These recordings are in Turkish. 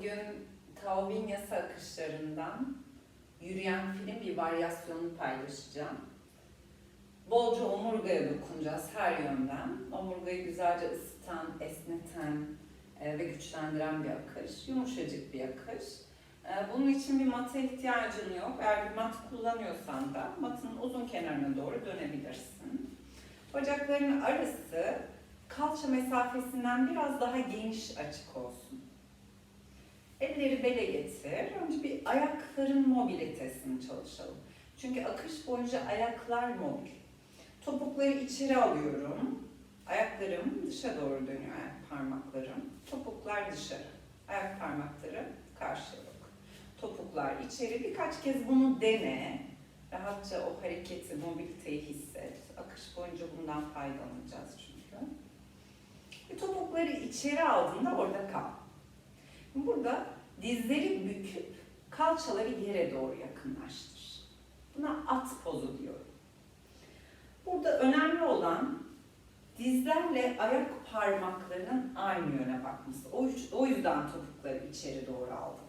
Bugün Tao akışlarından yürüyen film bir varyasyonunu paylaşacağım. Bolca omurgaya dokunacağız her yönden. Omurgayı güzelce ısıtan, esneten e, ve güçlendiren bir akış. Yumuşacık bir akış. E, Bunun için bir mata ihtiyacın yok. Eğer bir mat kullanıyorsan da matın uzun kenarına doğru dönebilirsin. Bacakların arası kalça mesafesinden biraz daha geniş açık olsun. Elleri bele getir. Önce bir ayakların mobilitesini çalışalım. Çünkü akış boyunca ayaklar mobil. Topukları içeri alıyorum. Ayaklarım dışa doğru dönüyor ayak parmaklarım. Topuklar dışarı. Ayak parmakları karşıya bak. Topuklar içeri. Birkaç kez bunu dene. Rahatça o hareketi, mobiliteyi hisset. Akış boyunca bundan faydalanacağız çünkü. Ve topukları içeri aldığında orada kal. Burada dizleri büküp kalçaları yere doğru yakınlaştır. Buna at pozu diyorum. Burada önemli olan dizlerle ayak parmaklarının aynı yöne bakması. O, yüz- o yüzden topukları içeri doğru aldım.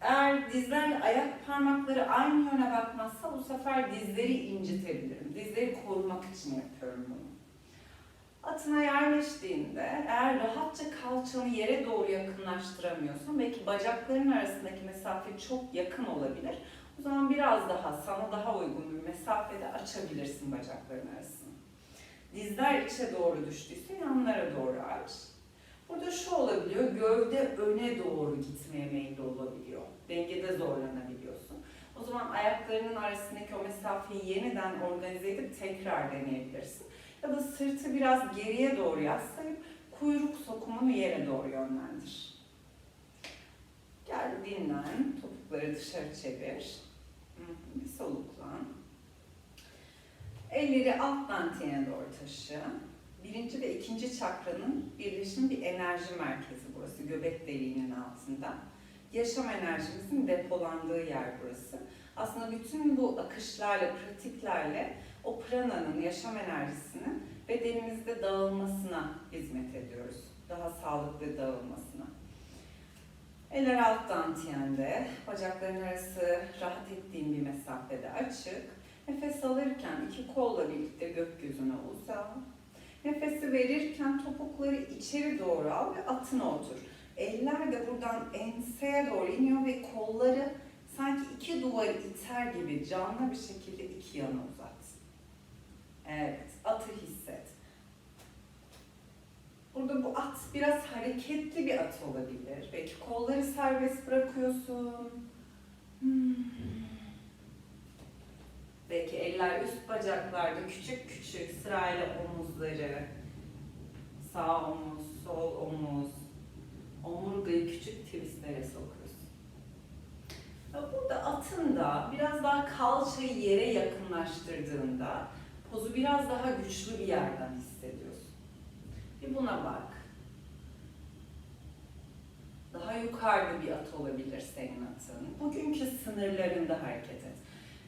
Eğer dizlerle ayak parmakları aynı yöne bakmazsa bu sefer dizleri incitebilirim. Dizleri korumak için yapıyorum bunu. Atına yerleştiğinde eğer rahatça kalçanı yere doğru yakınlaştıramıyorsan belki bacakların arasındaki mesafe çok yakın olabilir. O zaman biraz daha sana daha uygun bir mesafede açabilirsin bacakların arasını. Dizler içe doğru düştüyse yanlara doğru aç. Burada şu olabiliyor, gövde öne doğru gitmeye meyilli olabiliyor. Dengede zorlanabiliyorsun. O zaman ayaklarının arasındaki o mesafeyi yeniden organize edip tekrar deneyebilirsin. Ya da sırtı biraz geriye doğru yaslayıp kuyruk sokumunu yere doğru yönlendir. Gel dinlen, topukları dışarı çevir. Bir soluklan. Elleri alt dantiğine doğru taşı. Birinci ve ikinci çakranın birleşim bir enerji merkezi burası, göbek deliğinin altında. Yaşam enerjimizin depolandığı yer burası. Aslında bütün bu akışlarla, pratiklerle o prananın, yaşam enerjisinin bedenimizde dağılmasına hizmet ediyoruz. Daha sağlıklı dağılmasına. Eller alt dantiyende, bacakların arası rahat ettiğim bir mesafede açık. Nefes alırken iki kolla birlikte gökyüzüne uza. Nefesi verirken topukları içeri doğru al ve atına otur. Eller de buradan enseye doğru iniyor ve kolları sanki iki duvarı iter gibi canlı bir şekilde iki yana uzat. Evet, atı hisset. Burada bu at biraz hareketli bir at olabilir. Belki kolları serbest bırakıyorsun. Hmm. Belki eller üst bacaklarda küçük küçük sırayla omuzları, sağ omuz, sol omuz, omurgayı küçük twistlere sokuyorsun. Burada atın da biraz daha kalçayı yere yakınlaştırdığında pozu biraz daha güçlü bir yerden hissediyorsun. Bir buna bak. Daha yukarıda bir at olabilir senin atın. Bugünkü sınırlarında hareket et.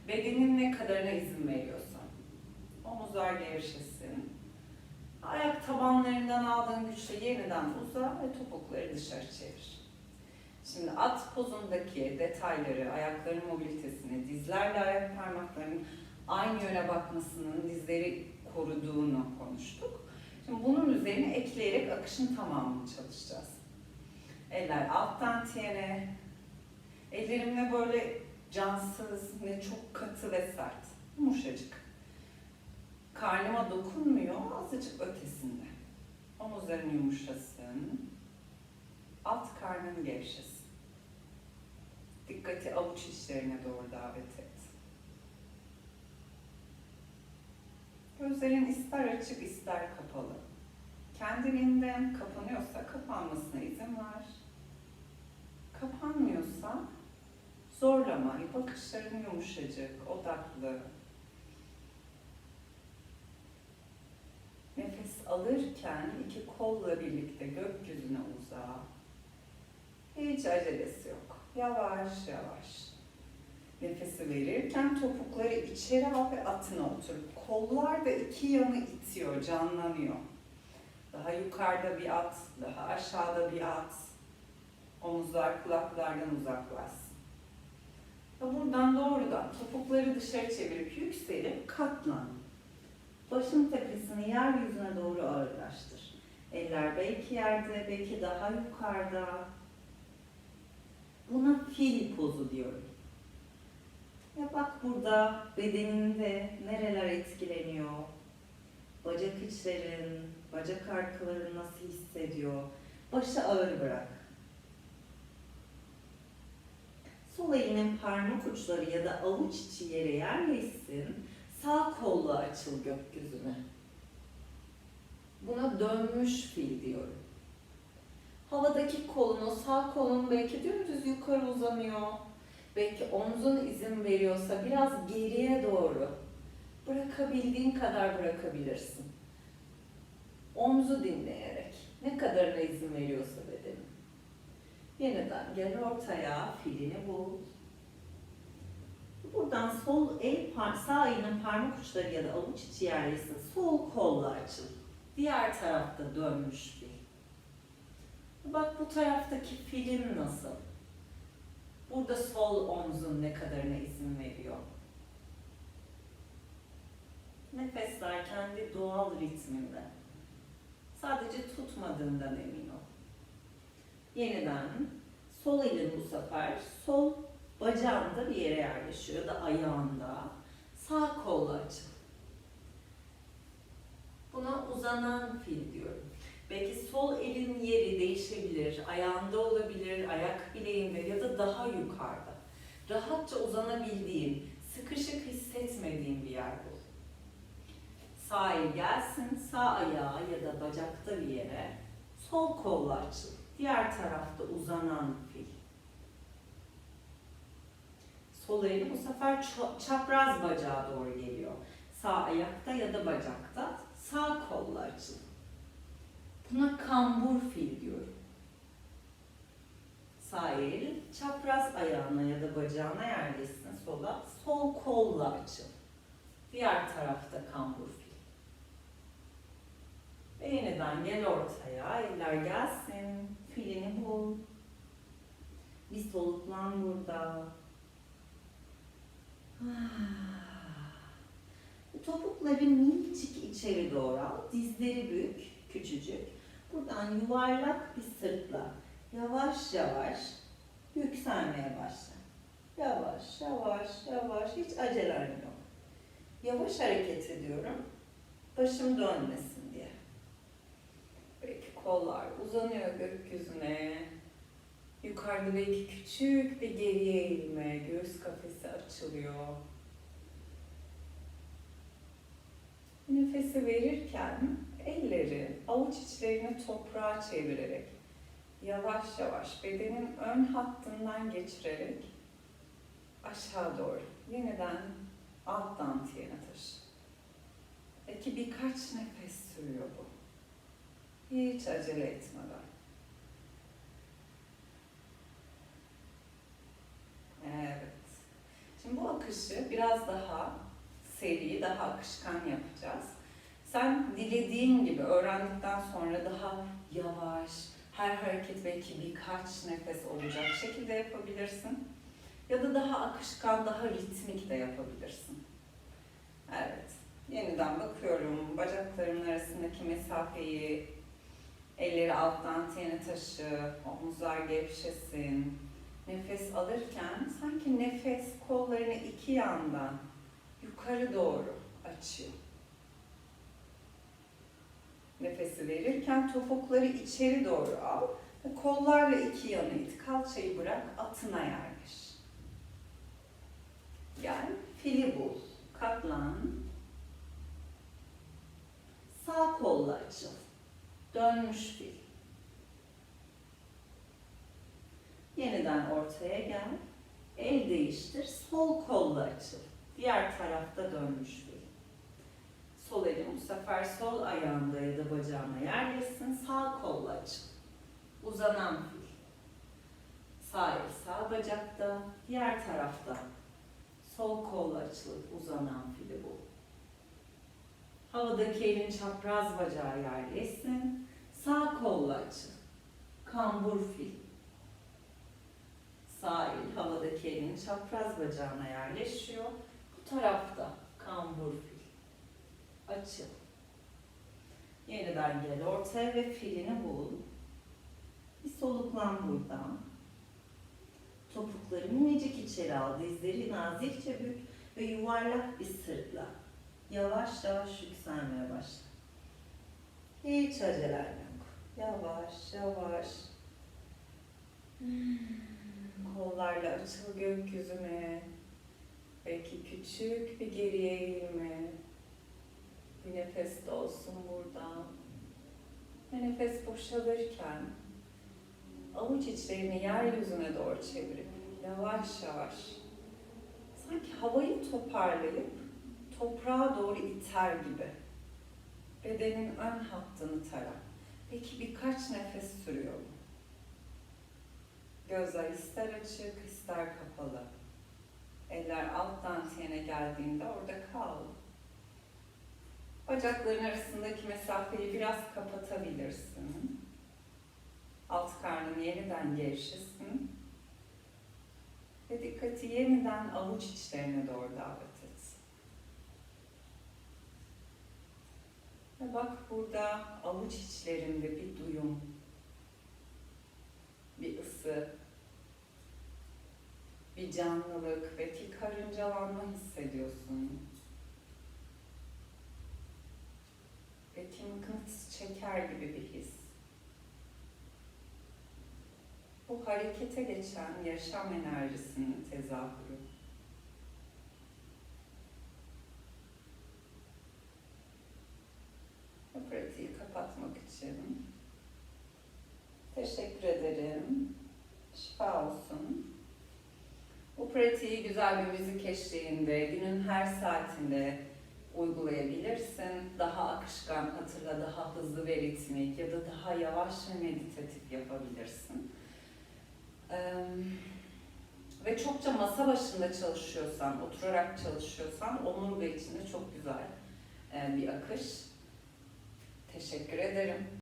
Bedenin ne kadarına izin veriyorsan. Omuzlar gevşesin. Ayak tabanlarından aldığın güçle yeniden uza ve topukları dışarı çevir. Şimdi at pozundaki detayları, ayakların mobilitesini, dizlerle ayak parmaklarının aynı yöne bakmasının dizleri koruduğunu konuştuk. Şimdi bunun üzerine ekleyerek akışın tamamını çalışacağız. Eller alttan tiyene, ellerimle böyle cansız, ne çok katı ve sert, yumuşacık. Karnıma dokunmuyor, azıcık ötesinde. Omuzların yumuşasın, alt karnın gevşesin. Dikkati avuç içlerine doğru davet et. Gözlerin ister açık ister kapalı. Kendiliğinden kapanıyorsa kapanmasına izin ver. Kapanmıyorsa zorlama, bakışların yumuşacık, odaklı. Nefes alırken iki kolla birlikte gökyüzüne uza. Hiç acelesi yok. Yavaş yavaş. Nefesi verirken topukları içeri al ve atına otur. Kollar da iki yanı itiyor, canlanıyor. Daha yukarıda bir at, daha aşağıda bir at. Omuzlar kulaklardan uzaklaşsın. Buradan doğrudan topukları dışarı çevirip yükselip katlan. Başın tepesini yeryüzüne doğru ağırlaştır. Eller belki yerde, belki daha yukarıda. Buna fil pozu diyorum. Ya bak burada bedeninde nereler etkileniyor, bacak içlerin, bacak arkaların nasıl hissediyor, başı ağır bırak. Sol elinin parmak uçları ya da avuç içi yere yerleşsin, sağ kolla açıl gökyüzüne. Buna dönmüş fil diyorum. Havadaki kolunu, sağ kolun belki dümdüz yukarı uzanıyor. Belki omzun izin veriyorsa biraz geriye doğru bırakabildiğin kadar bırakabilirsin. Omzu dinleyerek ne kadarına izin veriyorsa bedenin. Yeniden gel ortaya, filini bul. Buradan sol el, sağ elinin parmak uçları ya da avuç içi yerleşsin. Sol kolla açıl. Diğer tarafta dönmüş fil. Bak bu taraftaki filin nasıl? Burada sol omzun ne kadarına izin veriyor? Nefesler kendi doğal ritminde. Sadece tutmadığından emin ol. Yeniden sol elin bu sefer sol bacağında bir yere yerleşiyor da ayağında. Sağ kolla açın. Buna uzanan fil diyorum. Belki yeri değişebilir, ayağında olabilir, ayak bileğinde ya da daha yukarıda. Rahatça uzanabildiğin, sıkışık hissetmediğin bir yer bul. Sağ el gelsin, sağ ayağı ya da bacakta bir yere, sol kolla açıl. Diğer tarafta uzanan fil. Sol eli bu sefer çapraz bacağa doğru geliyor. Sağ ayakta ya da bacakta, sağ kolla açıl. Buna kambur fil diyorum. Sağ el çapraz ayağına ya da bacağına yerleşsin sola. Sol kolla açıl. Diğer tarafta kambur fil. Ve yeniden gel ortaya. Eller gelsin. Filini bul. Bir soluklan burada. Topukları minicik içeri doğru al. Dizleri büyük, küçücük. Buradan yuvarlak bir sırtla yavaş yavaş yükselmeye başla. Yavaş, yavaş, yavaş. Hiç acelen yok. Yavaş hareket ediyorum. Başım dönmesin diye. Belki kollar uzanıyor gökyüzüne. Yukarıda belki küçük bir geriye eğilme, göğüs kafesi açılıyor. Nefesi verirken avuç içlerini toprağa çevirerek yavaş yavaş bedenin ön hattından geçirerek aşağı doğru yeniden alttan tiyene taşı. Belki birkaç nefes sürüyor bu. Hiç acele etmeden. Evet. Şimdi bu akışı biraz daha seri, daha akışkan yapacağız. Sen dilediğin gibi öğrendikten sonra daha yavaş, her hareket belki birkaç nefes olacak şekilde yapabilirsin. Ya da daha akışkan, daha ritmik de yapabilirsin. Evet. Yeniden bakıyorum. Bacaklarımın arasındaki mesafeyi, elleri alttan tene taşı, omuzlar gevşesin. Nefes alırken sanki nefes kollarını iki yandan yukarı doğru açıyor. Nefesi verirken topukları içeri doğru al kollarla iki yana it. Kalçayı bırak, atına yerleş. Gel, fili bul. Katlan. Sağ kolla açıl. Dönmüş fil. Yeniden ortaya gel. El değiştir. Sol kolla açıl. Diğer tarafta dönmüş fil. Sol elin bu sefer sol ayağında ya da bacağına yerleşsin. Sağ kolla açıl. Uzanan fil. Sağ el sağ bacakta. Diğer tarafta sol kolla açılıp uzanan fili bu. Havadaki elin çapraz bacağı yerleşsin. Sağ kolla açıl. Kambur fil. taraftaki elin çapraz bacağına yerleşiyor. Bu tarafta. Açıl. Yeniden gel ortaya ve filini bul. Bir soluklan buradan. Topukları minicik içeri al. Dizleri nazikçe bük ve yuvarlak bir sırtla. Yavaş yavaş yükselmeye başla. Hiç acelen yok. Yavaş yavaş. Hmm, Kollarla açıl gökyüzüne. Belki küçük bir geriye eğilme. Bir nefes de olsun buradan. Ve nefes boşalırken avuç içlerini yeryüzüne doğru çevirip yavaş yavaş sanki havayı toparlayıp toprağa doğru iter gibi bedenin ön hattını tara. Peki birkaç nefes sürüyor mu? Gözler ister açık ister kapalı. Eller alt dantiyene geldiğinde orada kal. Bacakların arasındaki mesafeyi biraz kapatabilirsin. Alt karnın yeniden gevşesin. Ve dikkati yeniden avuç içlerine doğru davet et. Ve bak burada avuç içlerinde bir duyum, bir ısı, bir canlılık ve bir karıncalanma hissediyorsun. Belki çeker gibi bir his. Bu harekete geçen yaşam enerjisinin tezahürü. Bu pratiği kapatmak için teşekkür ederim. Şifa olsun. Bu pratiği güzel bir müzik eşliğinde, günün her saatinde uygulayabilirsin. Daha akışkan, hatırla daha hızlı ve ritmik ya da daha yavaş ve meditatif yapabilirsin. Ve çokça masa başında çalışıyorsan, oturarak çalışıyorsan omurga için de çok güzel bir akış. Teşekkür ederim.